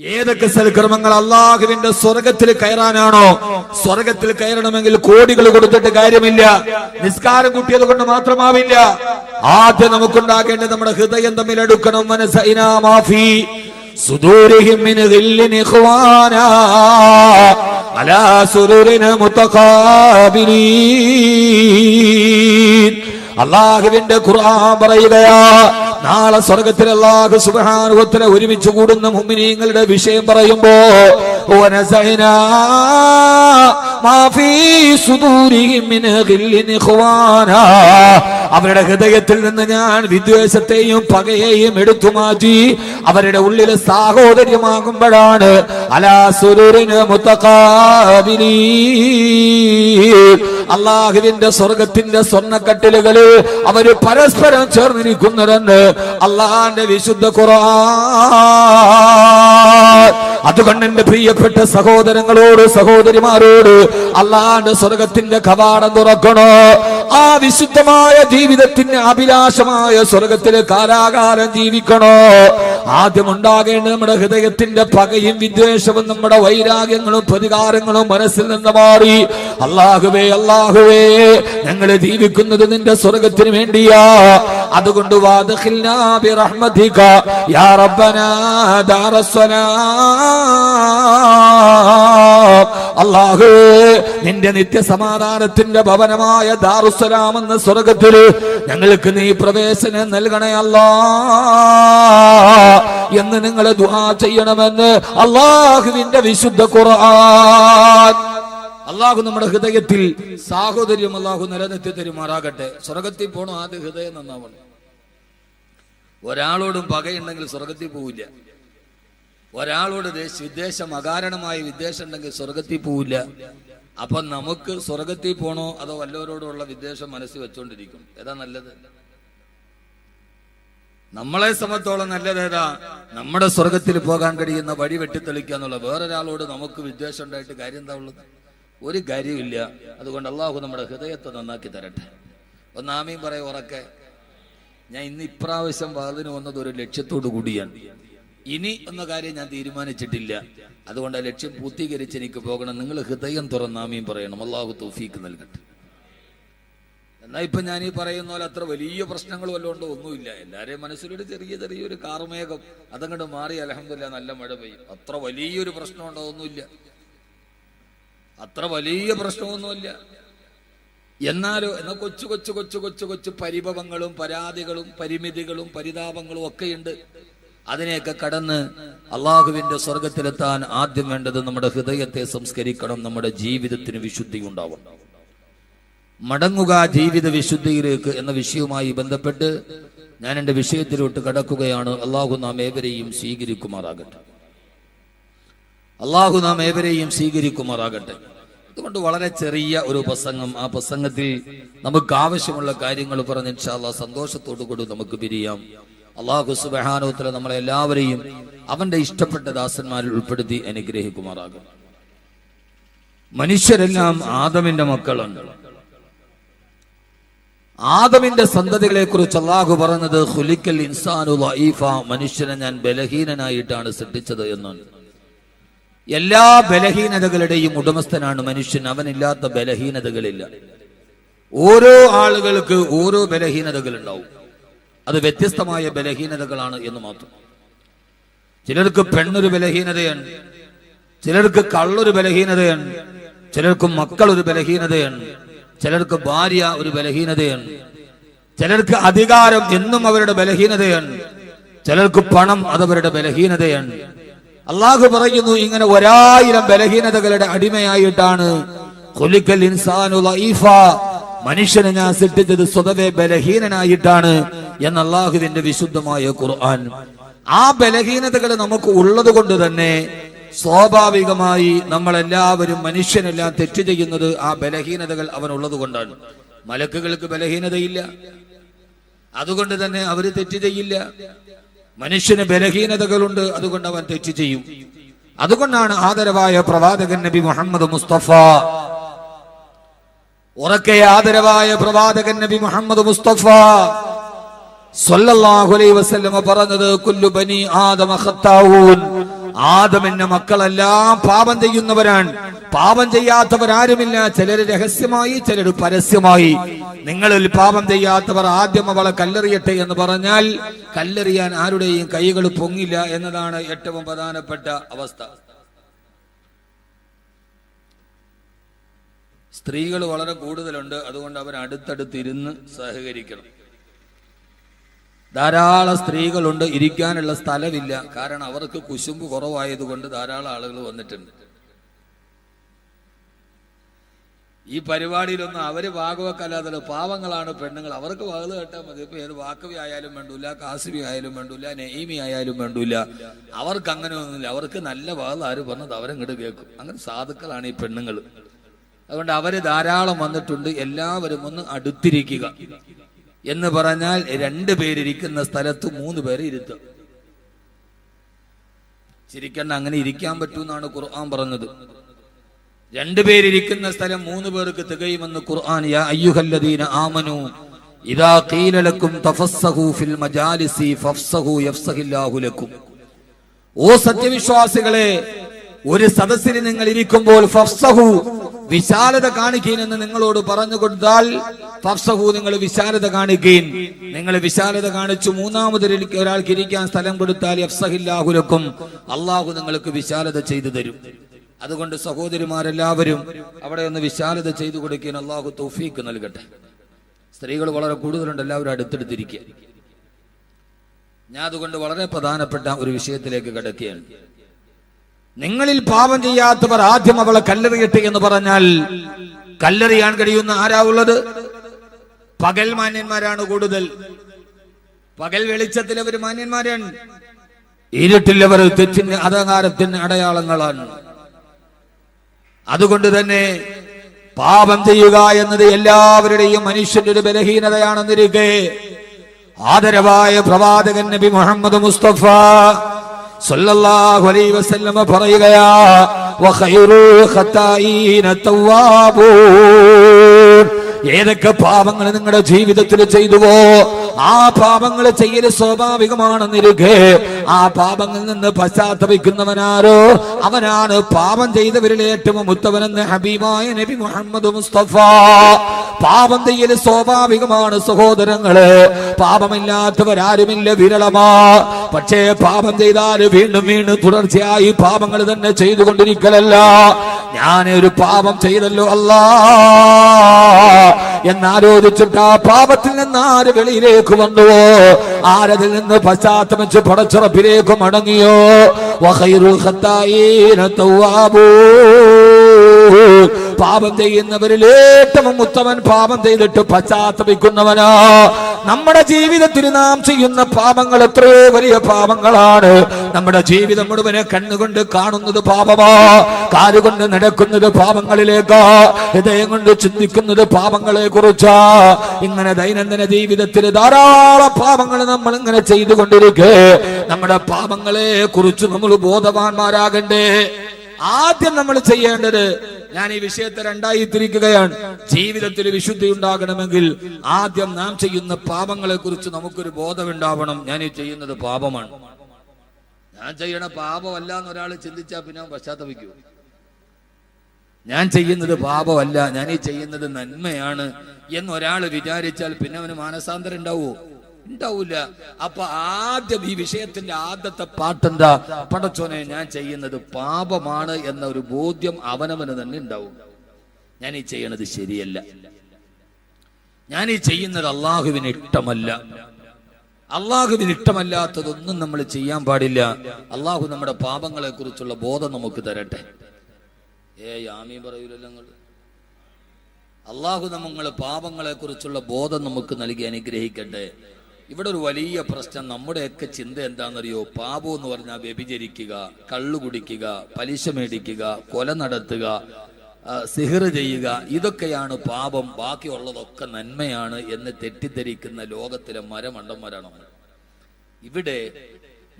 ഏതൊക്കെ സൽക്കർമ്മങ്ങൾ അള്ളാഹുവിന്റെ സ്വർഗത്തിൽ കയറാനാണോ? സ്വർഗത്തിൽ കയറണമെങ്കിൽ കോടികൾ കൊടുത്തിട്ട് കാര്യമില്ല. നിസ്കാരം കൂട്ടിയത് കൊണ്ട് മാത്രമാവില്ല. ആദ്യം നമുക്കുണ്ടാക്കേണ്ടത് നമ്മുടെ ഹൃദയം തമ്മിൽ എടുക്കണം മനസ്സിനാഫി സുദൂരിഹിം അലാ സുറുരിന മുതഖാബിലീൻ. അള്ളാഹുവിന്റെ ഖുർആൻ പറയുകയാ നാളെ സ്വർഗത്തിൽ അള്ളാഹു സുബ്ഹാനഹുവതആല ഒരുമിച്ച് കൂടുന്ന മുഅ്മിനീങ്ങളുടെ വിഷയം പറയുമ്പോ വനസൈനാ മാ അവരുടെ ഹൃദയത്തിൽ നിന്ന് ഞാൻ വിദ്വേഷത്തെയും പകയെയും എടുത്തു മാറ്റി അവരുടെ ഉള്ളിലെ സാഹോദര്യമാകുമ്പോഴാണ് അലാസുരൂരിന് മുത്തക്കാവിനി അള്ളാഹുവിന്റെ സ്വർഗത്തിന്റെ സ്വർണക്കട്ടിലുകൾ അവർ പരസ്പരം ചേർന്നിരിക്കുന്നതെന്ന് അള്ളാഹിന്റെ വിശുദ്ധ ഖുർആൻ. അതുകൊണ്ട് എന്റെ പ്രിയപ്പെട്ട സഹോദരങ്ങളോട് സഹോദരിമാരോട് അല്ലാണ്ട് സ്വർഗത്തിന്റെ കവാടം തുറക്കണോ? ആ വിശുദ്ധമായ ജീവിതത്തിന്റെ അഭിലാഷമായ സ്വർഗത്തിലെ കാലാകാലം ജീവിക്കണോ? ആദ്യം ഉണ്ടാകേണ്ട നമ്മുടെ ഹൃദയത്തിന്റെ പകയും വിദ്വേഷവും നമ്മുടെ വൈരാഗ്യങ്ങളും പ്രതികാരങ്ങളും മനസ്സിൽ നിന്ന് മാറി. അല്ലാഹുവേ അല്ലാഹുവേ ഞങ്ങളെ ജീവിക്കുന്നത് നിന്റെ സ്വർഗത്തിന് വേണ്ടിയാ. അതുകൊണ്ട് അള്ളാഹു നിന്റെ നിത്യസമാധാനത്തിന്റെ ഭവനമായ ദാറുസലാം എന്ന സ്വർഗത്തിൽ ഞങ്ങൾക്ക് നീ പ്രവേശനം നൽകണേ അല്ലാ എന്ന് നിങ്ങൾ ദുആ ചെയ്യണമെന്ന് അള്ളാഹുവിന്റെ വിശുദ്ധ ഖുർആൻ. അള്ളാഹു നമ്മുടെ ഹൃദയത്തിൽ സാഹോദര്യം അള്ളാഹു നിലനിർത്തി തരുമാറാകട്ടെ. സ്വർഗത്തിൽ പോണോ ആദ്യ ഹൃദയം നന്നാവണം. ഒരാളോടും പകയുണ്ടെങ്കിൽ സ്വർഗത്തിൽ പോവില്ല. ഒരാളോട് വിദ്വേഷം അകാരണമായ വിദ്വേഷം ഉണ്ടെങ്കിൽ സ്വർഗത്തിൽ പോവില്ല. അപ്പൊ നമുക്ക് സ്വർഗത്തിൽ പോണോ അതോ വല്ലവരോടുള്ള വിദ്വേഷം മനസ്സിൽ വെച്ചോണ്ടിരിക്കും? ഏതാ നല്ലത്? നമ്മളെ സംബന്ധിച്ചോളം നല്ലത് ഏതാ? നമ്മുടെ സ്വർഗത്തിൽ പോകാൻ കഴിയുന്ന വഴി വെട്ടിത്തെളിക്കുക എന്നുള്ള വേറൊരാളോട് നമുക്ക് വിദ്വേഷം ഉണ്ടായിട്ട് കാര്യം എന്താ ഉള്ളത്? ഒരു കാര്യമില്ല അതുകൊണ്ട് അള്ളാഹു നമ്മുടെ ഹൃദയത്തെ നന്നാക്കി തരട്ടെ. ഒന്നാമയും പറയും ഉറക്കെ. ഞാൻ ഇന്ന് ഇപ്രാവശ്യം വാതിന് വന്നത് ഒരു ലക്ഷ്യത്തോടു കൂടിയാണ്. ഇനി എന്ന കാര്യം ഞാൻ തീരുമാനിച്ചിട്ടില്ല. അതുകൊണ്ട് ആ ലക്ഷ്യം പൂർത്തീകരിച്ച് എനിക്ക് പോകണം. നിങ്ങൾ ഹൃദയം തുറന്നാമയും പറയണം. അള്ളാഹു തൗഫീക്ക് നൽകട്ടെ. എന്നാ ഇപ്പൊ ഞാൻ ഈ പറയുന്ന പോലെ അത്ര വലിയ പ്രശ്നങ്ങൾ വല്ലതും ഉണ്ടോ ഒന്നുമില്ല. എല്ലാരെയും മനസ്സിലൊരു ചെറിയ ചെറിയൊരു കാർമേഘം അതങ്ങോട്ട് മാറി. അലഹമില്ല നല്ല മഴ പെയ്യും. അത്ര വലിയൊരു പ്രശ്നമുണ്ടോ ഒന്നുമില്ല. അത്ര വലിയ പ്രശ്നമൊന്നുമില്ല. എന്നാലോ എന്നാൽ കൊച്ചു കൊച്ചു കൊച്ചു കൊച്ചു കൊച്ചു പരിഭവങ്ങളും പരാതികളും പരിമിതികളും പരിതാപങ്ങളും ഒക്കെയുണ്ട്. അതിനെയൊക്കെ കടന്ന് അള്ളാഹുവിന്റെ സ്വർഗത്തിലെത്താൻ ആദ്യം വേണ്ടത് നമ്മുടെ ഹൃദയത്തെ സംസ്കരിക്കണം നമ്മുടെ ജീവിതത്തിന് വിശുദ്ധി ഉണ്ടാവണം. മടങ്ങുക ജീവിത വിശുദ്ധിയിലേക്ക് എന്ന വിഷയവുമായി ബന്ധപ്പെട്ട് ഞാൻ എന്റെ വിഷയത്തിലോട്ട് കടക്കുകയാണ്. അള്ളാഹു നാം ഏവരെയും സ്വീകരിക്കുമാറാകട്ടെ. അള്ളാഹു നാം ഏവരെയും സ്വീകരിക്കുമാറാകട്ടെ. അതുകൊണ്ട് വളരെ ചെറിയ ഒരു പ്രസംഗം. ആ പ്രസംഗത്തിൽ നമുക്ക് ആവശ്യമുള്ള കാര്യങ്ങൾ പറഞ്ഞ് ഇൻഷാല്ല സന്തോഷത്തോടു കൂടി നമുക്ക് പിരിയാം. അള്ളാഹു സുബാനോത്തര നമ്മളെ എല്ലാവരെയും അവന്റെ ഇഷ്ടപ്പെട്ട ദാസന്മാരിൽ ഉൾപ്പെടുത്തി അനുഗ്രഹിക്കുമാറാകും മനുഷ്യരെല്ലാം ആദമിന്റെ മക്കളാണ്. ആദമിന്റെ സന്തതികളെ കുറിച്ച് അള്ളാഹു പറഞ്ഞത് ഹുലിക്കൽ ഇൻസാനു മനുഷ്യനെ ഞാൻ ബലഹീനനായിട്ടാണ് സൃഷ്ടിച്ചത് എന്നാണ്. എല്ലാ ബലഹീനതകളുടെയും ഉടമസ്ഥനാണ് മനുഷ്യൻ. അവനില്ലാത്ത ബലഹീനതകളില്ല. ഓരോ ആളുകൾക്ക് ഓരോ ബലഹീനതകൾ ഉണ്ടാവും അത് വ്യത്യസ്തമായ ബലഹീനതകളാണ് എന്ന് മാത്രം. ചിലർക്ക് പെണ്ണൊരു ബലഹീനതയാണ്. ചിലർക്ക് കള്ളൊരു ബലഹീനതയാണ്. ചിലർക്ക് മക്കൾ ഒരു ബലഹീനതയാണ്. ചിലർക്ക് ഭാര്യ ഒരു ബലഹീനതയാണ്. ചിലർക്ക് അധികാരം എന്നും അവരുടെ ബലഹീനതയാണ്. ചിലർക്ക് പണം അതവരുടെ ബലഹീനതയാണ്. അള്ളാഹു പറയുന്നു ഇങ്ങനെ ഒരായിരം ബലഹീനതകളുടെ അടിമയായിട്ടാണ്. കൊലിക്കൽ ഇൻസാനു. മനുഷ്യനെ ഞാൻ സൃഷ്ടിച്ചത് സ്വതവേ ബലഹീനനായിട്ടാണ് എന്ന അള്ളാഹുവിന്റെ വിശുദ്ധമായ ഖുർആൻ. ആ ബലഹീനതകൾ നമുക്ക് ഉള്ളത് കൊണ്ട് തന്നെ സ്വാഭാവികമായി നമ്മളെല്ലാവരും മനുഷ്യനെല്ലാം തെറ്റ് ചെയ്യുന്നത് ആ ബലഹീനതകൾ അവനുള്ളത് കൊണ്ടാണ്. മലക്കുകൾക്ക് ബലഹീനതയില്ല. അതുകൊണ്ട് തന്നെ അവർ തെറ്റ് ചെയ്യില്ല. മനുഷ്യന് ബലഹീനതകളുണ്ട് അതുകൊണ്ട് അവൻ തെറ്റ് ചെയ്യും. അതുകൊണ്ടാണ് ആദരവായ പ്രവാചകൻ നബി മുഹമ്മദ് മുസ്തഫ. ഉറക്കെ ആദരവായ പ്രവാചകൻ നബി മുഹമ്മദ് മുസ്തഫ സല്ലല്ലാഹു അലൈഹി വസല്ലമ പറഞ്ഞു കുല്ലു ബനി ആദമ ഖത്താഊൻ. ആദമിന്റെ മക്കളെല്ലാം പാപം ചെയ്യുന്നവരാണ്. പാപം ചെയ്യാത്തവരാരുമില്ല. ചിലര് രഹസ്യമായി ചിലര് പരസ്യമായി. നിങ്ങളിൽ പാപം ചെയ്യാത്തവർ ആദ്യം അവളെ കല്ലെറിയട്ടെ എന്ന് പറഞ്ഞാൽ കല്ലെറിയാൻ ആരുടെയും കൈകൾ പൊങ്ങില്ല എന്നതാണ് ഏറ്റവും പ്രധാനപ്പെട്ട അവസ്ഥ. സ്ത്രീകൾ വളരെ കൂടുതലുണ്ട്. അതുകൊണ്ട് അവർ സഹകരിക്കണം. ധാരാളം സ്ത്രീകളുണ്ട് ഇരിക്കാനുള്ള സ്ഥലമില്ല. കാരണം അവർക്ക് കുശുമ്പ് കുറവായതുകൊണ്ട് ധാരാളം ആളുകൾ വന്നിട്ടുണ്ട്. ഈ പരിപാടിയിലൊന്നും അവർ ഭാഗവക്കല്ലാതെ പാവങ്ങളാണ് പെണ്ണുങ്ങൾ. അവർക്ക് വകത് കേട്ടാൽ മതി. ഇപ്പൊ ഏത് വാക്കവി ആയാലും വേണ്ടൂല കാസിബി ആയാലും വേണ്ടൂല നെയ്മി ആയാലും വേണ്ടൂല അവർക്ക് അങ്ങനെ ഒന്നുമില്ല അവർക്ക് നല്ല വകത് ആര് പറഞ്ഞത് അവരങ്ങോട്ട് കേൾക്കും. അങ്ങനെ സാധുക്കളാണ് ഈ പെണ്ണുങ്ങൾ. അതുകൊണ്ട് അവർ ധാരാളം വന്നിട്ടുണ്ട്. എല്ലാവരും ഒന്ന് അടുത്തിരിക്കുക. എന്ന് പറഞ്ഞാൽ രണ്ട് പേരിരിക്കുന്ന സ്ഥലത്ത് മൂന്ന് പേര് ഇരുത്തുക ചിരിക്കണ്ട അങ്ങനെ ഇരിക്കാൻ പറ്റൂന്നാണ് ഖുർആൻ പറഞ്ഞത്. രണ്ടുപേരിരിക്കുന്ന സ്ഥലം മൂന്ന് പേർക്ക് തികയുമെന്ന് ഖുർആൻ യാ അയ്യുഹല്ലദീന ഇദാ ഖീല ലക്കും ഫിൽ മജാലിസി ലക്കും. ഓ സത്യവിശ്വാസികളെ ഒരു സദസ്സിൽ നിങ്ങൾ ഇരിക്കുമ്പോൾ ഫഫ്സഹു വിശാലത കാണിക്കീനെന്ന് നിങ്ങളോട് പറഞ്ഞു കൊടുത്താൽ ഫഫ്സഹു നിങ്ങൾ വിശാലത കാണിക്കീൻ. നിങ്ങൾ വിശാലത കാണിച്ചു മൂന്നാമത് ഒരാൾക്ക് ഇരിക്കാൻ സ്ഥലം കൊടുത്താൽ എഫ്സഹില്ലാഹുലക്കും അള്ളാഹു നിങ്ങൾക്ക് വിശാലത ചെയ്തു തരും. അതുകൊണ്ട് സഹോദരിമാരെല്ലാവരും അവിടെ ഒന്ന് വിശാലത ചെയ്തു കൊടുക്കാൻ അള്ളാഹു തൗഫീക്ക് നൽകട്ടെ. സ്ത്രീകൾ വളരെ കൂടുതലുണ്ട് എല്ലാവരും അടുത്തെടുത്തിരിക്കുക ഞാൻ അതുകൊണ്ട് വളരെ പ്രധാനപ്പെട്ട ഒരു വിഷയത്തിലേക്ക് കിടക്കുകയാണ്. നിങ്ങളിൽ പാപം ചെയ്യാത്തവർ ആദ്യം അവളെ കല്ലെറിയട്ടെ എന്ന് പറഞ്ഞാൽ കല്ലെറിയാൻ കഴിയുന്ന ആരാ ഉള്ളത്? പകൽ മാന്യന്മാരാണ് കൂടുതൽ. പകൽ വെളിച്ചത്തിൽ അവർ മാന്യന്മാരാണ്. ഇരുട്ടിലവർ തെറ്റിന് അധകാരത്തിന് അടയാളങ്ങളാണ്. അതുകൊണ്ട് തന്നെ പാപം ചെയ്യുക എന്നത് എല്ലാവരുടെയും മനുഷ്യന്റെ ഒരു ബലഹീനതയാണെന്നിരിക്കെ. ആദരവായ പ്രവാചകൻ നബി മുഹമ്മദ് മുസ്തഫ സല്ലല്ലാഹു അലൈഹി വസല്ലമ പറയുകയാ വഖൈറുൽ ഖതായിന തവ്വാബൂൻ. ഏതൊക്കെ പാപങ്ങൾ നിങ്ങളുടെ ജീവിതത്തിൽ ചെയ്തുവോ ആ പാപങ്ങൾ ചെയ്യൽ സ്വാഭാവികമാണെന്നിരിക്കെ. ആ പാപങ്ങളിൽ നിന്ന് പശ്ചാത്തപിക്കുന്നവനാരോ? അവനാണ് പാപം ചെയ്തവരിൽ ഏറ്റവും ഉത്തവനെന്ന് ഹബീബായ നബി മുഹമ്മദ് മുസ്തഫ. പാപം ചെയ്യൽ സ്വാഭാവികമാണ് സഹോദരങ്ങൾ. പാപമില്ലാത്തവരാരുമില്ല വിരളമാ. പക്ഷേ പാപം ചെയ്താൽ വീണ്ടും വീണ്ടും തുടർച്ചയായി പാപങ്ങൾ തന്നെ ചെയ്തുകൊണ്ടിരിക്കലല്ല. ഞാൻ ഒരു പാപം ചെയ്തല്ലോ അല്ലാ. എന്നാലോചിച്ചിട്ട് ആ പാപത്തിൽ നിന്ന് ആര് വെളിയിലേക്ക് വന്നുവോ? ആരതിൽ നിന്ന് പശ്ചാത്തപിച്ച് പടച്ചുറപ്പിലേക്ക് മടങ്ങിയോ? വഹൈറുൽ. പാപം ചെയ്യുന്നവരിൽ ഏറ്റവും ഉത്തമൻ പാപം ചെയ്തിട്ട് പശ്ചാത്തപിക്കുന്നവനാ. നമ്മുടെ ജീവിതത്തിൽ നാം ചെയ്യുന്ന പാപങ്ങൾ എത്രയോ വലിയ പാപങ്ങളാണ്. നമ്മുടെ ജീവിതം മുഴുവനെ കണ്ണുകൊണ്ട് കാണുന്നത് പാപമാ. കാലുകൊണ്ട് നടക്കുന്നത് പാപങ്ങളിലേക്കാ. ഹൃദയം കൊണ്ട് ചിന്തിക്കുന്നത് പാപങ്ങളെ കുറിച്ചാ ഇങ്ങനെ ദൈനംദിന ജീവിതത്തിൽ ധാരാളം പാപങ്ങൾ നമ്മൾ ഇങ്ങനെ ചെയ്തുകൊണ്ടിരിക്കെ. നമ്മുടെ പാപങ്ങളെ കുറിച്ച് നമ്മൾ ബോധവാന്മാരാകണ്ടേ. ആദ്യം നമ്മൾ ചെയ്യേണ്ടത് ഞാൻ ഈ വിഷയത്തെ രണ്ടായി തിരിക്കുകയാണ്. ജീവിതത്തിൽ വിശുദ്ധി ഉണ്ടാകണമെങ്കിൽ ആദ്യം നാം ചെയ്യുന്ന പാപങ്ങളെ കുറിച്ച് നമുക്കൊരു ബോധമുണ്ടാവണം. ഞാൻ ഈ ചെയ്യുന്നത് പാപമാണ്. ഞാൻ ചെയ്യണ പാപമല്ല എന്ന് ഒരാൾ ചിന്തിച്ചാൽ പിന്നെ പശ്ചാത്തപിക്കൂ ഞാൻ ചെയ്യുന്നത് പാപമല്ല. ഞാൻ ഈ ചെയ്യുന്നത് നന്മയാണ്. എന്ന് ഒരാൾ വിചാരിച്ചാൽ പിന്നെ അവന് മാനസാന്തരം ഉണ്ടാവോ ഉണ്ടാവൂല. അപ്പൊ ആദ്യം ഈ വിഷയത്തിന്റെ ആദ്യത്തെ പാട്ടെന്താ? പടച്ചോനെ ഞാൻ ചെയ്യുന്നത് പാപമാണ് എന്ന ഒരു ബോധ്യം അവനവന് തന്നെ ഉണ്ടാവും. ഞാൻ ഈ ചെയ്യണത് ശരിയല്ല. ഞാൻ ഈ ചെയ്യുന്നത് അള്ളാഹുവിന് ഇഷ്ടമല്ല. അള്ളാഹുവിന് ഇഷ്ടമല്ലാത്തതൊന്നും നമ്മൾ ചെയ്യാൻ പാടില്ല. അള്ളാഹു നമ്മുടെ പാപങ്ങളെ കുറിച്ചുള്ള ബോധം നമുക്ക് തരട്ടെ. ഏ യാമി പറയൂലല്ലോ അള്ളാഹു നമ്മളെ പാപങ്ങളെ കുറിച്ചുള്ള ബോധം നമുക്ക് നൽകി അനുഗ്രഹിക്കട്ടെ. ഇവിടെ ഒരു വലിയ പ്രശ്നം നമ്മുടെയൊക്കെ ചിന്ത എന്താണെന്നറിയോ? പാപം എന്ന് പറഞ്ഞാൽ വ്യഭിചരിക്കുക കള്ളു കുടിക്കുക പലിശ മേടിക്കുക കൊല നടത്തുക സിഹിർ ചെയ്യുക ഇതൊക്കെയാണ് പാപം ബാക്കിയുള്ളതൊക്കെ നന്മയാണ് എന്ന് തെറ്റിദ്ധരിക്കുന്ന ലോകത്തിലെ മരമണ്ടന്മാരാണ് ഇവിടെ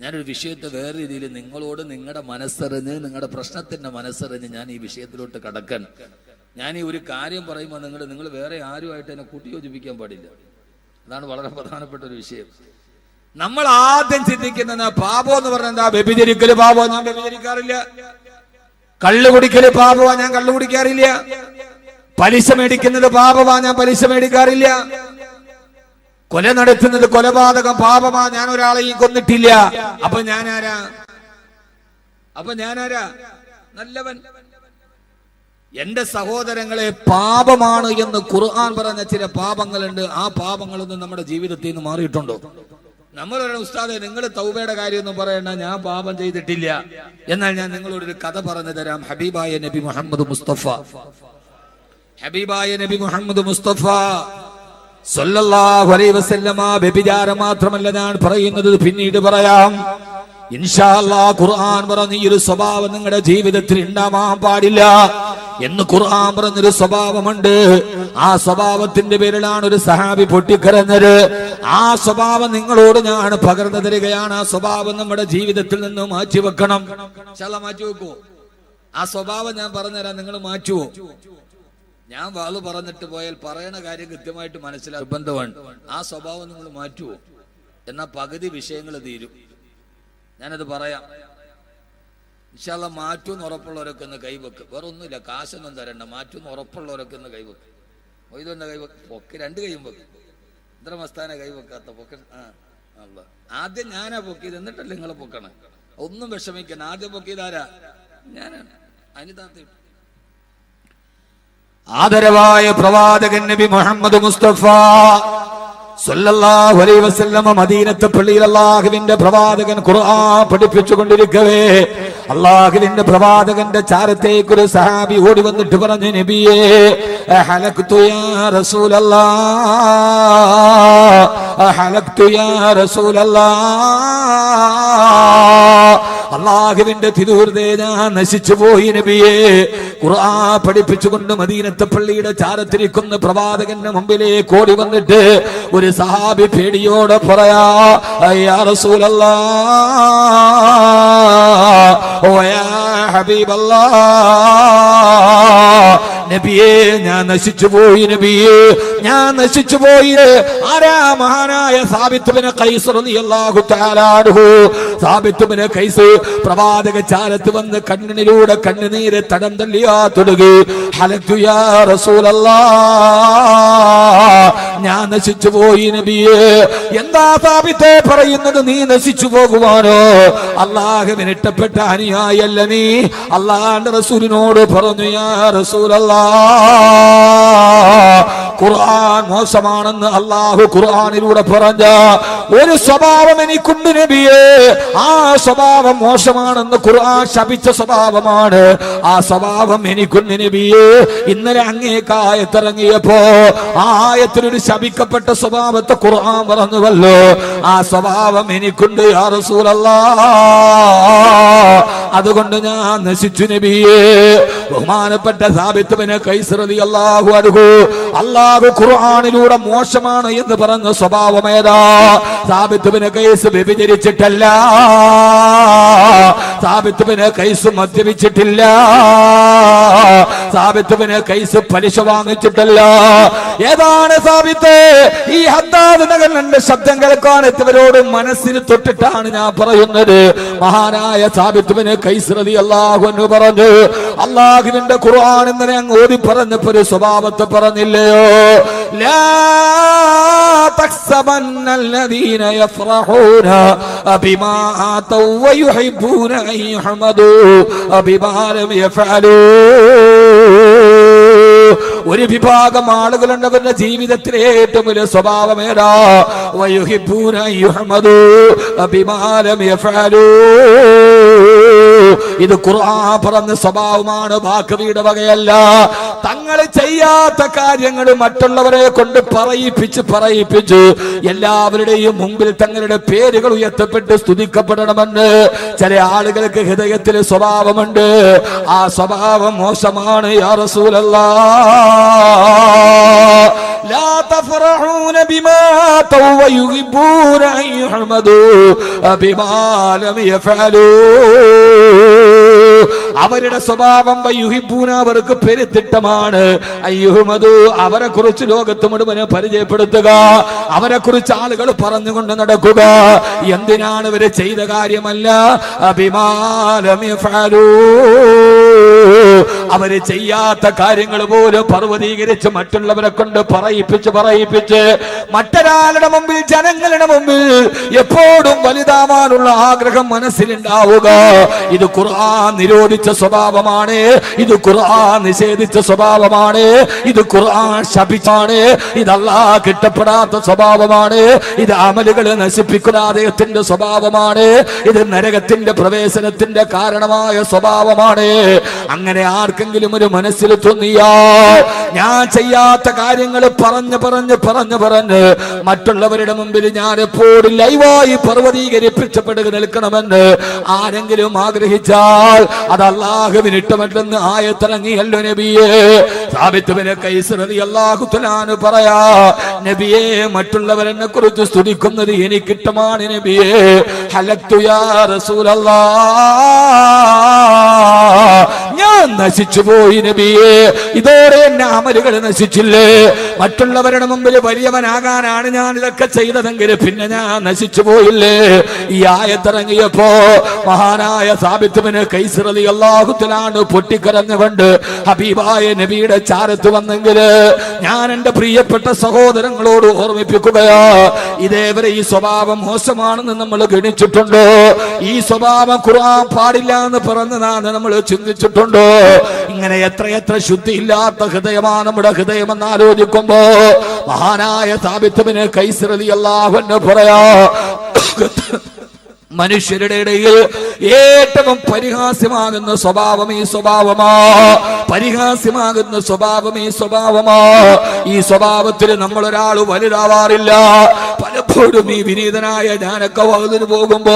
ഞാനൊരു വിഷയത്തെ വേറെ രീതിയിൽ നിങ്ങളോട് നിങ്ങളുടെ മനസ്സറിഞ്ഞ് നിങ്ങളുടെ പ്രശ്നത്തിന്റെ മനസ്സറിഞ്ഞ് ഞാൻ ഈ വിഷയത്തിലോട്ട് കടക്കാൻ. ഞാൻ ഈ ഒരു കാര്യം പറയുമ്പോൾ നിങ്ങൾ നിങ്ങൾ വേറെ ആരുമായിട്ട് എന്നെ കൂട്ടിയോജിപ്പിക്കാൻ പാടില്ല. അതാണ് വളരെ പ്രധാനപ്പെട്ട ഒരു വിഷയം. നമ്മൾ ആദ്യം ചിന്തിക്കുന്നത് പാപം എന്ന് പറഞ്ഞാൽ എന്താ? വ്യഭിചരിക്കൽ പാപോ. ഞാൻ വ്യഭിചരിക്കാറില്ല. കള്ളു കുടിക്കൽ പാപമാ ഞാൻ കള്ളു കുടിക്കാറില്ല. പലിശ മേടിക്കുന്നത് പാപമാ ഞാൻ പലിശ മേടിക്കാറില്ല. കൊല നടത്തുന്നത് കൊലപാതകം പാപമാ ഞാൻ ഒരാളെയും കൊന്നിട്ടില്ല. അപ്പൊ ഞാനാരാ? അപ്പൊ ഞാനാരാ? നല്ലവൻ. എന്റെ സഹോദരങ്ങളെ പാപമാണ് എന്ന് ഖുർആൻ പറഞ്ഞ ചില പാപങ്ങളുണ്ട്. ആ പാപങ്ങളൊന്നും നമ്മുടെ ജീവിതത്തിൽ നിന്ന് മാറിയിട്ടുണ്ടോ? നമ്മളൊരു ഉസ്താദെ നിങ്ങൾ തൗബയുടെ കാര്യമൊന്നും പറയണ്ട ഞാൻ പാപം ചെയ്തിട്ടില്ല. എന്നാൽ ഞാൻ നിങ്ങളോടൊരു കഥ പറഞ്ഞു തരാം. ഹബീബായ നബി മുഹമ്മദ് മുസ്തഫ. ഹബീബായ നബി മുഹമ്മദ് മുസ്തഫ സല്ലല്ലാഹു അലൈഹി വസല്ലമ മാത്രമല്ല ഞാൻ പറയുന്നത്. പിന്നീട് പറയാം ഇൻഷാ അല്ലാ ഖുർആൻ പറഞ്ഞ ഈ ഒരു സ്വഭാവം നിങ്ങളുടെ ജീവിതത്തിൽ ഉണ്ടാവാൻ പാടില്ല. എന്ന് ഖുർആൻ പറഞ്ഞൊരു സ്വഭാവമുണ്ട്. ആ സ്വഭാവത്തിന്റെ പേരിലാണ് ഒരു സഹാബി പൊട്ടിക്കരഞ്ഞത്. ആ സ്വഭാവം നിങ്ങളോട് ഞാൻ പകർന്നു തരികയാണ്. ആ സ്വഭാവം നമ്മുടെ ജീവിതത്തിൽ നിന്ന് മാറ്റി വെക്കണം. ചില മാറ്റി വെക്കൂ ആ സ്വഭാവം ഞാൻ പറഞ്ഞുതരാം. നിങ്ങൾ മാറ്റുവോ? ഞാൻ വാൾ പറഞ്ഞിട്ട് പോയാൽ പറയണ കാര്യം കൃത്യമായിട്ട് മനസ്സിലാക്കും ബന്ധമാണ് ആ സ്വഭാവം നിങ്ങൾ മാറ്റുവോ? എന്നാ പകുതി വിഷയങ്ങൾ തീരും. ഞാനത് പറയാം. ഇൻഷാല്ല മാറ്റുമെന്ന് ഉറപ്പുള്ളവരൊക്കെ ഒന്ന് കൈവെക്ക്. വേറെ ഒന്നുമില്ല കാശൊന്നും തരണ്ട. മാറ്റുമെന്ന് ഉറപ്പുള്ളവരൊക്കെ ഒന്ന് കൈവെക്ക്. മൊയ്തൊന്ന് കൈവെക്ക്. പൊക്ക് രണ്ട് കൈയും വെക്ക് ഇത്ര മസ്താന കൈവെക്കാത്ത പൊക്ക. ആ ആദ്യം ഞാനാ പൊക്കിയത്. എന്നിട്ടല്ലേ നിങ്ങൾ പൊക്കണം? ഒന്നും വിഷമിക്കണം ആദ്യം പൊക്കിയത് ആരാ? ഞാനാണ് അനിതാത്ത ആദരവായ പ്രവാചകൻ നബി മുഹമ്മദ് മുസ്തഫ സല്ലല്ലാഹു അലൈഹി വസല്ലമ മദീനത്തെ പള്ളിയിൽ അള്ളാഹുവിന്റെ പ്രവാചകൻ ഖുർആൻ പഠിപ്പിച്ചു അള്ളാഹുവിന്റെ പ്രവാചകന്റെ ചാരത്തേക്ക് ഒരു സഹാബി ഓടി വന്നിട്ട് പറഞ്ഞു നബിയേ യാ റസൂലല്ലാഹ് അള്ളാഹുവിന്റെ തിരുഹൃദയ ഞാൻ നശിച്ചു പോയി നബിയെ. ഖുർആ പഠിപ്പിച്ചുകൊണ്ട് മദീനത്തെ പള്ളിയുടെ ചാരത്തിരിക്കുന്ന പ്രവാചകന്റെ മുമ്പിലേക്ക് ഓടി വന്നിട്ട് ഒരു സഹാബി പേടിയോടെ പറയാ അയ്യാ റസൂലല്ലാ ഓ ഹബീബല്ലാ. നബിയെ ഞാൻ നശിച്ചു പോയി നബിയെ ഞാൻ നശിച്ചു പോയി. ആരാ മഹാനായ സാബിത്തുബിനെ സാബിത്തുബിന് കൈസ് പ്രവാചക ചാലത്ത് വന്ന് കണ്ണിലൂടെ കണ്ണുനീര് തടം തള്ളിയാ തുടങ്ങി ഹലത്തു യാ റസൂലല്ലാ ഞാൻ നശിച്ചു പോയി നബിയെ. എന്താ സാബിത്തെ പറയുന്നത്? നീ നശിച്ചു പോകുവാനോ? അള്ളാഹുവിനിട്ടപ്പെട്ട അനുയായല്ല നീ. അള്ളാഹ് റസൂലിനോട് പറഞ്ഞു യാ ഖുർആൻ മോശമാണെന്ന് അള്ളാഹു ഖുർആാനിലൂടെ പറഞ്ഞ ഒരു സ്വഭാവം എനിക്കുണ്ട് നബിയെ. ആ സ്വഭാവം മോശമാണെന്ന് ഖുർആൻ ശപിച്ച സ്വഭാവമാണ്. ആ സ്വഭാവം എനിക്കുണ്ട് നബിയെ. ഇന്നലെ അങ്ങേക്കായത്തിറങ്ങിയപ്പോ ആ ആയത്തിലൊരു ശപിക്കപ്പെട്ട സ്വഭാവത്തെ ഖുർആൻ പറഞ്ഞുവല്ലോ. ആ സ്വഭാവം എനിക്കുണ്ട് യാ അതുകൊണ്ട് ഞാൻ നശിച്ചു നബിയെ. ബഹുമാനപ്പെട്ട അള്ളാഹു ഖുർആാനിലൂടെ മോശമാണ് എന്ന് പറഞ്ഞ സ്വഭാവമേതാ? സാബിത്തുവിനെ കൈസ് വ്യഭിചരിച്ചിട്ടല്ല. സാബിത്തുവിനെ കൈസ് മദ്യപിച്ചിട്ടില്ല സാബിത്തുവിനെ കൈസ് പലിശ വാങ്ങിച്ചിട്ടല്ല ഏതാണ് സാബിത്ത് ഈ ഹദ്ദാദ് നഗരന്റെ ശബ്ദം കേൾക്കാൻ എത്തിയവരോട് മനസ്സിന് തൊട്ടിട്ടാണ് ഞാൻ പറയുന്നത് മഹാനായ സാബിത്തുവിനെ കൈസ്രതി അള്ളാഹു എന്ന് പറഞ്ഞു അള്ളാഹുവിന്റെ ഖുർആൻ ഇന്നലെ അങ്ങ് ഓതി പറഞ്ഞപ്പോ ഒരു സ്വഭാവത്തെ പറഞ്ഞില്ലയോ ലാ തഹ്സബന്ന الذين يفرحون بما آتوا ويحبون أن يحمدوا بما لم يفعلوا ഒരു വിഭാഗം ആളുകളുണ്ട് അവരുടെ ജീവിതത്തിലെ ഏറ്റവും വലിയ സ്വഭാവം ഏതാ വയുഹിബ്ബൂന യുഹ്മദു ബിമാലം യഫഅലൂ ഇത് ഖുർആൻ പറഞ്ഞ സ്വഭാവമാണ് ബാക്കവിയുടെ വകയല്ല. തങ്ങൾ ചെയ്യാത്ത കാര്യങ്ങൾ മറ്റുള്ളവരെ കൊണ്ട് പറയിപ്പിച്ച് പറയിപ്പിച്ച് എല്ലാവരുടെയും മുമ്പിൽ തങ്ങളുടെ പേരുകൾ ഉയർത്തപ്പെട്ട് സ്തുതിക്കപ്പെടണമെന്ന് ചില ആളുകൾക്ക് ഹൃദയത്തിൽ സ്വഭാവമുണ്ട്. ആ സ്വഭാവം മോശമാണ് യാ റസൂലല്ലാ. لا تفرحون بما آتوا ويحبون أن يحمدوا بما لم يفعلوا. അവരുടെ സ്വഭാവം വയ്യുഹിപ്പൂന അവർക്ക് പെരുത്തിട്ടമാണ്. അയ്യുഹമതു അവരെ കുറിച്ച് ലോകത്ത് പരിചയപ്പെടുത്തുക. അവരെ കുറിച്ച് ആളുകൾ പറഞ്ഞുകൊണ്ട് നടക്കുക. എന്തിനാണ് ഇവർ ചെയ്ത കാര്യമല്ല? അഭിമാനം അവർ ചെയ്യാത്ത കാര്യങ്ങൾ പോലും പർവതീകരിച്ച് മറ്റുള്ളവരെ കൊണ്ട് പറയിപ്പിച്ച് പറയിപ്പിച്ച് മറ്റൊരാളുടെ മുമ്പിൽ ജനങ്ങളുടെ മുമ്പിൽ എപ്പോഴും വലുതാവാനുള്ള ആഗ്രഹം മനസ്സിലുണ്ടാവുക. ഇത് ഖുർആൻ നിരോധിച്ച സ്വഭാവമാണ്. ഇത് ഖുർആൻ നിഷേധിച്ച സ്വഭാവമാണ്. ഇത് ഖുർആൻ ശപിച്ചാണ്. ഇതല്ലാ കിട്ടപ്പെടാത്ത സ്വഭാവമാണ്. ഇത് അമലുകൾ നശിപ്പിക്കുന്ന അദ്ദേഹത്തിന്റെ സ്വഭാവമാണ്. ഇത് നരകത്തിന്റെ പ്രവേശനത്തിന്റെ കാരണമായ സ്വഭാവമാണ്. അങ്ങനെ ആർക്കെങ്കിലും ഒരു മനസ്സിൽ തോന്നിയാ ഞാൻ ചെയ്യാത്ത കാര്യങ്ങൾ പറഞ്ഞു പറഞ്ഞ് പറഞ്ഞു പറഞ്ഞ് മറ്റുള്ളവരുടെ മുമ്പിൽ ഞാൻ എപ്പോഴും ലൈവായി പർവതീകരിപ്പിച്ചപ്പെടുക നിൽക്കണമെന്ന് ആരെങ്കിലും ആഗ്രഹിച്ചാൽ അത് അള്ളാഹുവിന് ഇഷ്ടമല്ലെന്ന് ആയത്തിറങ്ങിയല്ലോ നബിയെ. സാബിത്തുവിനെ കൈസറതി അള്ളാഹുത്തലാന് പറയാ നബിയെ മറ്റുള്ളവരെന്നെ കുറിച്ച് സ്തുതിക്കുന്നത് എനിക്കിട്ടമാണ് നബിയെ. ഹലത്തുയാ റസൂലല്ലാ. നശിച്ചു പോയി നബിയെ. ഇതോടെ എന്നെ അമലുകൾ നശിച്ചില്ലേ? മറ്റുള്ളവരുടെ മുമ്പിൽ വലിയവനാകാനാണ് ഞാൻ ഇതൊക്കെ ചെയ്തതെങ്കിൽ പിന്നെ ഞാൻ നശിച്ചു പോയില്ലേ? ഈ ആയത്തിറങ്ങിയപ്പോ മഹാനായ സാബിത്തുവിന് കൈസിറതി അള്ളാഹുത്തിലാണ് പൊട്ടിക്കരഞ്ഞുകൊണ്ട് ഹബീബായ നബിയുടെ ചാരത്ത് വന്നെങ്കിൽ ഞാൻ എന്റെ പ്രിയപ്പെട്ട സഹോദരങ്ങളോട് ഓർമ്മിപ്പിക്കുകയാ. ഇതേവരെ ഈ സ്വഭാവം മോശമാണെന്ന് നമ്മൾ ഗണിച്ചിട്ടുണ്ടോ? ഈ സ്വഭാവം ഖുർആൻ പാടില്ല എന്ന് പറഞ്ഞതാണ് നമ്മൾ ചിന്തിച്ചിട്ടുണ്ടോ? ഇങ്ങനെ എത്രയെത്ര ശുദ്ധിയില്ലാത്ത ഹൃദയമാണ് നമ്മുടെ ഹൃദയം എന്ന് ആലോചിക്കുമ്പോ മഹാനായ സാബിത്തുവിന് കൈസിറലി അള്ളാഹുവിന് പറയാ മനുഷ്യരുടെ ഇടയിൽ ഏറ്റവും പരിഹാസ്യമാകുന്ന സ്വഭാവം ഈ സ്വഭാവമാ. പരിഹാസ്യമാകുന്ന സ്വഭാവം ഈ സ്വഭാവമാ. ഈ സ്വഭാവത്തിൽ നമ്മൾ ഒരാൾ വലുതാവാറില്ല. പലപ്പോഴും ഈ വിനീതനായ ഞാനൊക്കെ വകുതിന് പോകുമ്പോ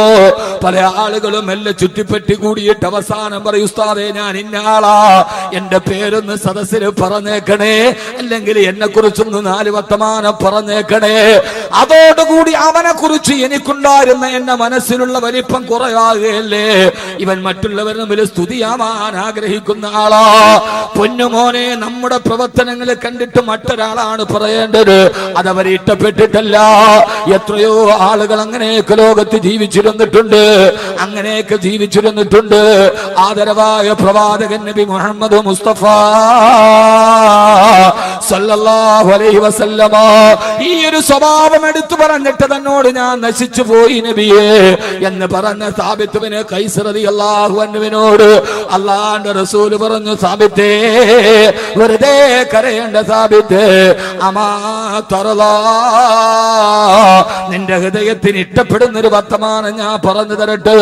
പല ആളുകളും എല്ലാം ചുറ്റിപ്പറ്റി കൂടിയിട്ട് അവസാനം പറയും ഞാൻ ഇന്ന ആളാ. എന്റെ പേരൊന്ന് സദസ്സിൽ പറഞ്ഞേക്കണേ. അല്ലെങ്കിൽ എന്നെ കുറിച്ചൊന്ന് നാല് വർത്തമാനം പറഞ്ഞേക്കണേ. അതോടുകൂടി അവനെ കുറിച്ച് എനിക്കുണ്ടായിരുന്ന എന്റെ മനസ്സിലുള്ള വലിപ്പം കുറയാകുകയല്ലേ ഇവൻ മറ്റുള്ളവർ തമ്മിൽ സ്തുതിയാവാൻ ആഗ്രഹിക്കുന്ന ആളാ. പൊന്നുമോനെ നമ്മുടെ പ്രവർത്തനങ്ങൾ കണ്ടിട്ട് മറ്റൊരാളാണ് പറയേണ്ടത്. അതവരെ ഇഷ്ടപ്പെട്ടിട്ടല്ല. എത്രയോ ആളുകൾ അങ്ങനെയൊക്കെ ലോകത്ത് ജീവിച്ചിരുന്നിട്ടുണ്ട്. അങ്ങനെയൊക്കെ ജീവിച്ചിരുന്നിട്ടുണ്ട്. ആദരവായ പ്രവാചകൻ നബി മുഹമ്മദ് മുസ്തഫ സല്ലല്ലാഹു അലൈഹി വസല്ലമ ഈ ഒരു സ്വഭാവം എടുത്തു പറഞ്ഞിട്ട് തന്നോട് ഞാൻ നശിച്ചു പോയി നബിയെ എന്ന് പറഞ്ഞ സാബിത്തുവിന് കൈസറതി അള്ളാന്റെ റസൂൽ പറഞ്ഞു സാബിത്തേ വെറുതെ കരയേണ്ട സാബിത്ത് നിന്റെ ഹൃദയത്തിന് ഇഷ്ടപ്പെടുന്ന ഒരു വർത്തമാനം ഞാൻ പറഞ്ഞു തരട്ടെ.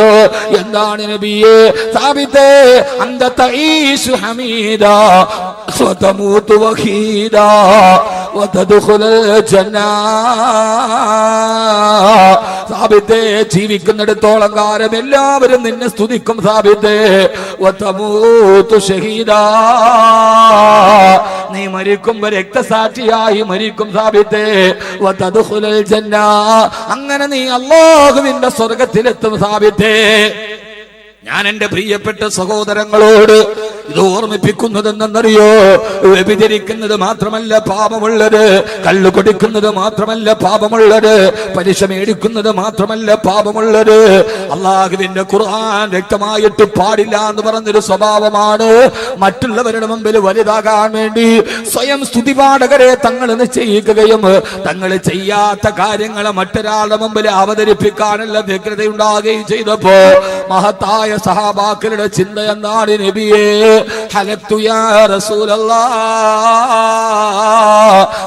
എന്താണ് നബിയെ? സാബിത്തേ അന്തീഷു ഹമീദ സ്വതമൂത്തു വഹീദ. സാബിത്തെ ജീവിക്കുന്നിടത്തോളം കാലം എല്ലാവരും നിന്നെ സ്തുതിക്കും സാബിത്തെ. നീ മരിക്കുമ്പോ രക്തസാക്ഷിയായി മരിക്കും സാബിത്തെ. അങ്ങനെ നീ അല്ലാഹുവിന്റെ സ്വർഗത്തിലെത്തും സാബിത്തെ. ഞാൻ എന്റെ പ്രിയപ്പെട്ട സഹോദരങ്ങളോട് ഇത് ഓർമ്മിപ്പിക്കുന്നത് എന്തെന്നറിയോ വ്യഭിചരിക്കുന്നത് മാത്രമല്ല പാപമുള്ളത് കള്ളു കൊടുക്കുന്നത് മാത്രമല്ല പാപമുള്ളത് പലിശ മേടിക്കുന്നത് മാത്രമല്ല പാപമുള്ളത്. അള്ളാഹുവിന്റെ ഖുർആൻ വ്യക്തമായിട്ട് പാടില്ല എന്ന് പറഞ്ഞൊരു സ്വഭാവമാണ്. മറ്റുള്ളവരുടെ മുമ്പിൽ വലുതാകാൻ വേണ്ടി സ്വയം സ്തുതിപാഠകരെ തങ്ങൾ നിശ്ചയിക്കുകയും തങ്ങൾ ചെയ്യാത്ത കാര്യങ്ങളെ മറ്റൊരാളുടെ മുമ്പിൽ അവതരിപ്പിക്കാനുള്ള വ്യഗ്രതയുണ്ടാകുകയും ചെയ്തപ്പോ മഹത്തായ സഹാബാക്കളുടെ ചിന്ത നബിയെ?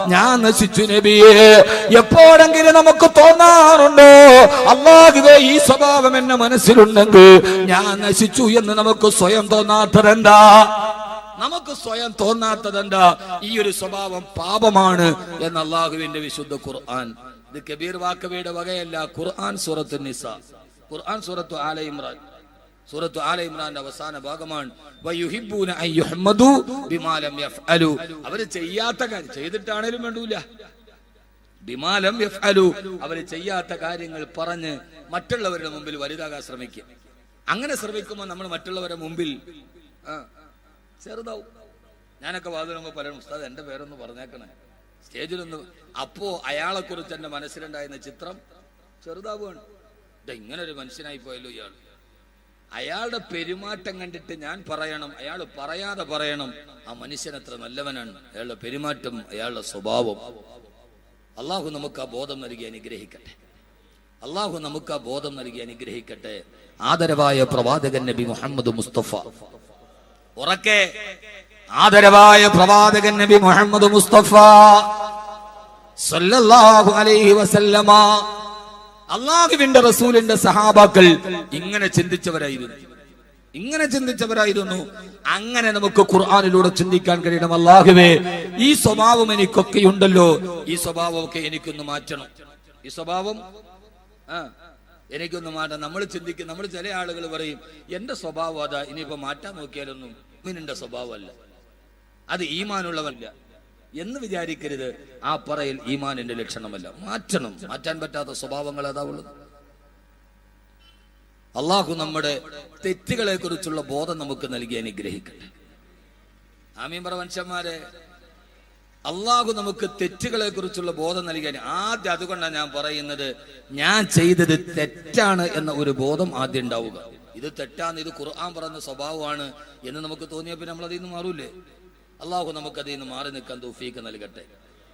ഞാൻ നശിച്ചു നബിയെ. എപ്പോഴെങ്കിലും നമുക്ക് തോന്നാറുണ്ടോ? അള്ളാഹുവേ ഈ സ്വഭാവം എന്നെ മനസ്സിലുണ്ടെങ്കിൽ ഞാൻ നശിച്ചു എന്ന് നമുക്ക് സ്വയം തോന്നാത്തതെന്താ? നമുക്ക് സ്വയം തോന്നാത്തതെന്താ? ഈ ഒരു സ്വഭാവം പാപമാണ് എന്ന് അള്ളാഹുവിന്റെ വിശുദ്ധ ഖുർആൻ. ഇത് കബീർ വാക്കവയുടെ വകയല്ല ഖുർആൻ സൂറത്ത് നിസ. ഖുർആൻ സൂറത്തു ആല സൂറത്തു ആല ഇമ്രാന്റെ അവസാന ഭാഗമാണ്. അവർ ചെയ്യാത്ത കാര്യം ചെയ്തിട്ടാണേലും വേണ്ടൂല. ബിമാലം അവർ ചെയ്യാത്ത കാര്യങ്ങൾ പറഞ്ഞ് മറ്റുള്ളവരുടെ മുമ്പിൽ വലുതാകാൻ ശ്രമിക്കുക അങ്ങനെ ശ്രമിക്കുമ്പോൾ നമ്മൾ മറ്റുള്ളവരുടെ മുമ്പിൽ ചെറുതാവും. ഞാനൊക്കെ വാതിലുമ്പോൾ പലരും ഉസ്താദ് എന്റെ പേരൊന്ന് പറഞ്ഞേക്കണേ. സ്റ്റേജിലൊന്ന് അപ്പോ അയാളെക്കുറിച്ച് എന്റെ മനസ്സിലുണ്ടായിരുന്ന ചിത്രം ചെറുതാവുകയാണ്. ഇങ്ങനെ ഒരു മനുഷ്യനായി പോയല്ലോ ഇയാൾ. അയാളുടെ പെരുമാറ്റം കണ്ടിട്ട് ഞാൻ പറയണം. അയാൾ പറയാതെ പറയണം. ആ മനുഷ്യൻ എത്ര നല്ലവനാണ്. അയാളുടെ പെരുമാറ്റം അയാളുടെ സ്വഭാവം. അള്ളാഹു നമുക്ക് ആ ബോധം നൽകി അനുഗ്രഹിക്കട്ടെ. അള്ളാഹു നമുക്ക് ആ ബോധം നൽകി അനുഗ്രഹിക്കട്ടെ. ആദരവായ പ്രവാചകൻ നബി മുഹമ്മദ് മുസ്തഫ. ഉറക്കെ ആദരവായ പ്രവാചകൻ നബി മുഹമ്മദ് മുസ്തഫ. സല്ലല്ലാഹു അലൈഹി വസല്ലമ. അള്ളാഹുവിന്റെ റസൂലിന്റെ സഹാബാക്കൾ ഇങ്ങനെ ചിന്തിച്ചവരായിരുന്നു. ഇങ്ങനെ ചിന്തിച്ചവരായിരുന്നു. അങ്ങനെ നമുക്ക് ഖുർആാനിലൂടെ ചിന്തിക്കാൻ കഴിയണം. അള്ളാഹുവേ ഈ സ്വഭാവം എനിക്കൊക്കെ ഉണ്ടല്ലോ. ഈ സ്വഭാവമൊക്കെ എനിക്കൊന്ന് മാറ്റണം. ഈ സ്വഭാവം ആ എനിക്കൊന്ന് മാറ്റാം നമ്മൾ ചിന്തിക്കും നമ്മൾ ചില ആളുകൾ പറയും എന്റെ സ്വഭാവം അതാ ഇനിയിപ്പോ മാറ്റാൻ നോക്കിയാലൊന്നും മിനിന്റെ സ്വഭാവമല്ല. അത് ഈമാനുള്ളവല്ല എന്ന് വിചാരിക്കരുത്. ആ പറയിൽ ഈമാനിന്റെ ലക്ഷണമല്ല. മാറ്റണം. മാറ്റാൻ പറ്റാത്ത സ്വഭാവങ്ങൾ ഏതാ ഉള്ളത്. അള്ളാഹു നമ്മുടെ തെറ്റുകളെ കുറിച്ചുള്ള ബോധം നമുക്ക് നൽകി അനുഗ്രഹിക്കട്ടെ. ആമീൻ പറ മനുഷ്യന്മാരെ. അള്ളാഹു നമുക്ക് തെറ്റുകളെ കുറിച്ചുള്ള ബോധം നൽകാൻ ആദ്യം അതുകൊണ്ടാണ് ഞാൻ പറയുന്നത്. ഞാൻ ചെയ്തത് തെറ്റാണ് എന്ന ഒരു ബോധം ആദ്യം ഉണ്ടാവുക. ഇത് തെറ്റാന്ന് ഇത് ഖുർആൻ പറയുന്ന സ്വഭാവമാണ് എന്ന് നമുക്ക് തോന്നിയപ്പോൾ നമ്മൾ അതിൽ നിന്ന് മാറൂലേ അള്ളാഹു നമുക്ക് അതിൽ നിന്ന് മാറി നിൽക്കാൻ തോഫീക്ക് നൽകട്ടെ.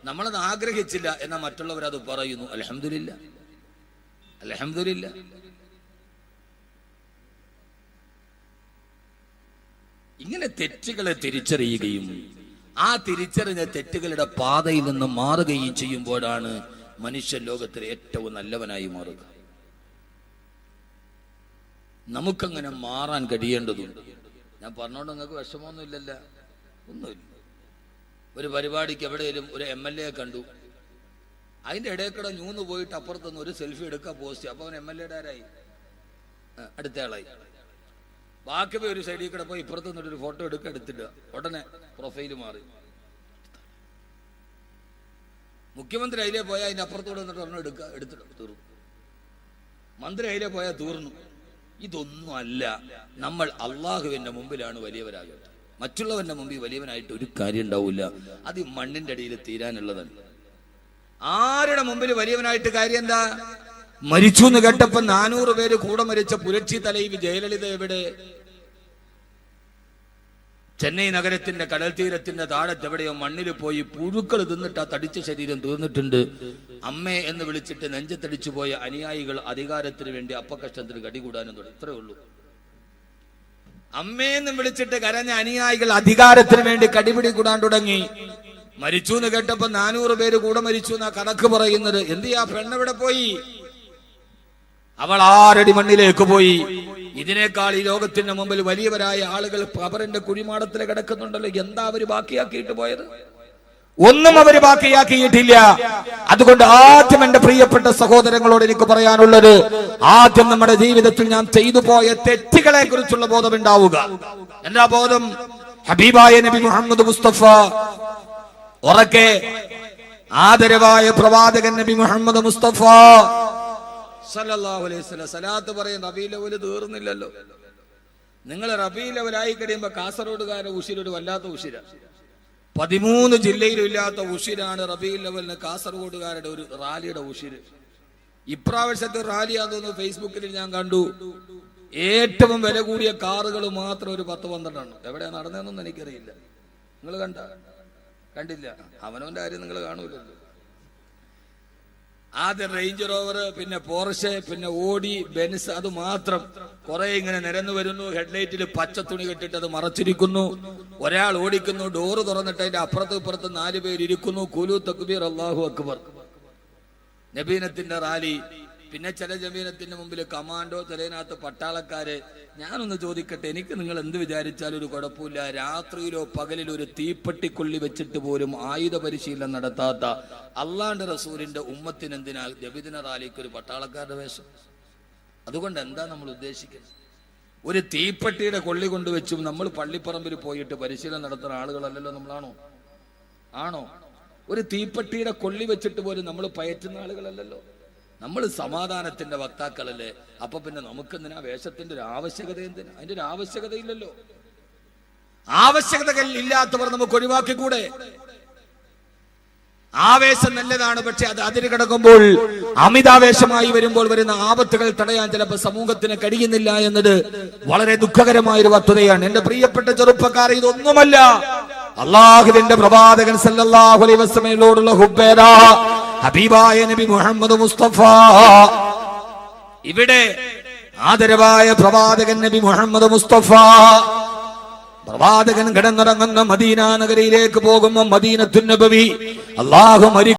നമ്മളത് ആഗ്രഹിച്ചില്ല എന്നാൽ മറ്റുള്ളവർ അത് പറയുന്നു. അലഹമില്ല അലഹമില്ല ഇങ്ങനെ തെറ്റുകളെ തിരിച്ചറിയുകയും ആ തിരിച്ചറിഞ്ഞ തെറ്റുകളുടെ പാതയിൽ നിന്ന് മാറുകയും ചെയ്യുമ്പോഴാണ് മനുഷ്യ ലോകത്തിൽ ഏറ്റവും നല്ലവനായി മാറുക. നമുക്കങ്ങനെ മാറാൻ കഴിയേണ്ടതുണ്ട്. ഞാൻ പറഞ്ഞോണ്ട് നിങ്ങൾക്ക് വിഷമമൊന്നുമില്ലല്ല. ഒന്നുമില്ല. ഒരു പരിപാടിക്ക് എവിടെയെങ്കിലും ഒരു എം എൽ എ കണ്ടു. അതിന്റെ ഇടയിൽ ഞൂന്ന് പോയിട്ട് അപ്പുറത്തുനിന്ന് ഒരു സെൽഫി എടുക്കുക പോസ്റ്റ് അപ്പൊ അവൻ എം എൽ എയുടെ ആരായി അടുത്തയാളായി ബാക്കി ഒരു സൈഡിൽ കൂടെ പോയി ഇപ്പുറത്ത് ഒരു ഫോട്ടോ എടുക്കുക എടുത്തിട്ട് ഉടനെ പ്രൊഫൈൽ മാറി. മുഖ്യമന്ത്രി അതിലേ പോയാൽ അതിന്റെ അപ്പുറത്തൂടെ നിന്നിട്ട് ഒരെണ്ണം എടുക്കുക എടുത്തിട്ട് തീർന്നു. മന്ത്രി അതിലേ പോയാൽ തീർന്നു. ഇതൊന്നും അല്ല. നമ്മൾ അള്ളാഹുവിന്റെ മുമ്പിലാണ് വലിയവരാകേണ്ടത്. മറ്റുള്ളവന്റെ മുമ്പിൽ വലിയവനായിട്ട് ഒരു കാര്യം ഉണ്ടാവില്ല അത് മണ്ണിന്റെ അടിയിൽ തീരാനുള്ളതാണ്. ആരുടെ മുമ്പിൽ വലിയവനായിട്ട് കാര്യം എന്താ? മരിച്ചു എന്ന് കേട്ടപ്പോ നാനൂറ് പേര് കൂടെ മരിച്ച പുരക്ഷി തലയിൽ ജയലളിത എവിടെ? ചെന്നൈ നഗരത്തിന്റെ കടൽ തീരത്തിന്റെ താഴത്ത് എവിടെയോ മണ്ണിൽ പോയി പുഴുക്കൾ തിന്നിട്ട് ആ തടിച്ച ശരീരം തീർന്നിട്ടുണ്ട്. അമ്മേ എന്ന് വിളിച്ചിട്ട് നെഞ്ചത്തടിച്ചു പോയ അനുയായികൾ അധികാരത്തിന് വേണ്ടി അപ്പകഷ്ടത്തിന് കടികൂടാനും തുടങ്ങി. ഇത്രയേ ഉള്ളൂ. അമ്മേന്ന് വിളിച്ചിട്ട് കരഞ്ഞ അനുയായികൾ അധികാരത്തിന് വേണ്ടി കടിപിടി കൂടാൻ തുടങ്ങി. മരിച്ചു എന്ന് കേട്ടപ്പോ നാനൂറ് പേര് കൂടെ മരിച്ചു എന്നാ കണക്ക് പറയുന്നത്. എന്ത് ആ പെണ്ണെവിടെ പോയി? അവൾ ആരടി മണ്ണിലേക്ക് പോയി. ഇതിനേക്കാൾ ഈ ലോകത്തിന്റെ മുമ്പിൽ വലിയവരായ ആളുകൾ അവരുടെ കുഴിമാടത്തിൽ കിടക്കുന്നുണ്ടല്ലോ. എന്താ അവർ ബാക്കിയാക്കിയിട്ട് പോയത്? ഒന്നും അവർ ബാക്കിയാക്കിയിട്ടില്ല. അതുകൊണ്ട് ആദ്യം എന്റെ പ്രിയപ്പെട്ട സഹോദരങ്ങളോട് എനിക്ക് പറയാനുള്ളത് ആദ്യം നമ്മുടെ ജീവിതത്തിൽ ഞാൻ ചെയ്തു പോയ തെറ്റുകളെ കുറിച്ചുള്ള ബോധം ഉണ്ടാവുക എന്താ ബോധം? ഹബീബായ നബി മുഹമ്മദ് മുസ്തഫ ഉറക്കെ ആദരവായ പ്രവാചകൻ നബി മുഹമ്മദ് മുസ്തഫ സല്ലല്ലാഹു അലൈഹി വസല്ലം. സലാത്ത് പറയും തീർന്നില്ലല്ലോ. നിങ്ങൾ റബീ ലെവലായി കഴിയുമ്പോ കാസർഗോഡുകാരെ ഉഷിരൊരു വല്ലാത്ത ഉഷിര പതിമൂന്ന് ജില്ലയിലും ഇല്ലാത്ത ഉഷിരാണ് റബീൽ ലെവലിന് കാസർഗോഡുകാരുടെ ഒരു റാലിയുടെ ഉഷിര്. ഇപ്രാവശ്യത്തെ റാലി അതൊന്ന് ഫേസ്ബുക്കിൽ ഞാൻ കണ്ടു. ഏറ്റവും വില കൂടിയ കാറുകൾ മാത്രം ഒരു പത്ത് പന്ത്രണ്ടാണ്. എവിടെയാ നടന്നതെന്നൊന്നും എനിക്കറിയില്ല. നിങ്ങൾ കണ്ട? കണ്ടില്ല. അവനവന്റെ കാര്യം നിങ്ങൾ കാണൂലല്ലോ. ആദ്യം റേഞ്ച് റോവർ പിന്നെ പോർഷെ പിന്നെ ഓടി ബെൻസ് അത് മാത്രം. കുറെ ഇങ്ങനെ നിരന്നു വരുന്നു. ഹെഡ്ലൈറ്റിൽ പച്ച തുണി കെട്ടിട്ട് അത് മറച്ചിരിക്കുന്നു. ഒരാൾ ഓടിക്കുന്നു ഡോറ് തുറന്നിട്ട് അതിന്റെ അപ്പുറത്ത് ഇപ്പുറത്ത് നാല് പേര് ഇരിക്കുന്നു. കുലു തക്ബീർ അള്ളാഹു അക്ബർ. നബീനത്തിന്റെ റാലി പിന്നെ ചില ജമീനത്തിന്റെ മുമ്പിൽ കമാൻഡോ ചിലതിനകത്ത് പട്ടാളക്കാര് ഞാനൊന്ന് ചോദിക്കട്ടെ എനിക്ക് നിങ്ങൾ എന്ത് വിചാരിച്ചാലും ഒരു കുഴപ്പമില്ല. രാത്രിയിലോ പകലിലോ ഒരു തീപ്പെട്ടിക്കൊള്ളി വെച്ചിട്ട് പോലും ആയുധ പരിശീലനം നടത്താത്ത അള്ളാണ്ട് റസൂലിന്റെ ഉമ്മത്തിന് എന്തിനാ ജബിദിന റാലിക്ക് ഒരു പട്ടാളക്കാരുടെ വേഷം? അതുകൊണ്ട് എന്താ നമ്മൾ ഉദ്ദേശിക്കുന്നത്? ഒരു തീപ്പെട്ടിയുടെ കൊള്ളി കൊണ്ടുവച്ചും നമ്മൾ പള്ളിപ്പറമ്പിൽ പോയിട്ട് പരിശീലനം നടത്തുന്ന ആളുകളല്ലല്ലോ നമ്മളാണോ? ആണോ? ഒരു തീപ്പെട്ടിയുടെ കൊള്ളി വെച്ചിട്ട് പോലും നമ്മൾ പയറ്റുന്ന ആളുകളല്ലല്ലോ? നമ്മൾ സമാധാനത്തിന്റെ വക്താക്കളല്ലേ? അപ്പൊ പിന്നെ നമുക്കെന്തിനാ? വേഷത്തിന്റെ ഒരു ആവശ്യകത എന്തിനാ? അതിന്റെ ഒരു ആവശ്യകത ഇല്ലല്ലോ ആവശ്യകതകൾ ഇല്ലാത്തവർ നമുക്ക് ഒഴിവാക്കിക്കൂടെ? ആവേശം നല്ലതാണ് പക്ഷെ അത് അതിര് കിടക്കുമ്പോൾ അമിതാവേശമായി വരുമ്പോൾ വരുന്ന ആപത്തുകൾ തടയാൻ ചിലപ്പോൾ സമൂഹത്തിന് കഴിയുന്നില്ല എന്നത് വളരെ ദുഃഖകരമായ ഒരു വസ്തുതയാണ്. എന്റെ പ്രിയപ്പെട്ട ചെറുപ്പക്കാർ ഇതൊന്നുമല്ല. അള്ളാഹുവിന്റെ പ്രവാചകൻ സല്ലല്ലാഹു അലൈഹി വസല്ലമയോടുള്ള ഹുബേര ഹബീബായ നബി മുഹമ്മദ് മുസ്തഫ. ഇവിടെ ആദരവായ പ്രവാചകൻ നബി മുഹമ്മദ് മുസ്തഫ. പ്രവാചകൻ കിടന്നിറങ്ങുന്ന മദീന നഗരിയിലേക്ക് പോകുമ്പോൾ മദീനത്തുന്നബവി അള്ളാഹു മരി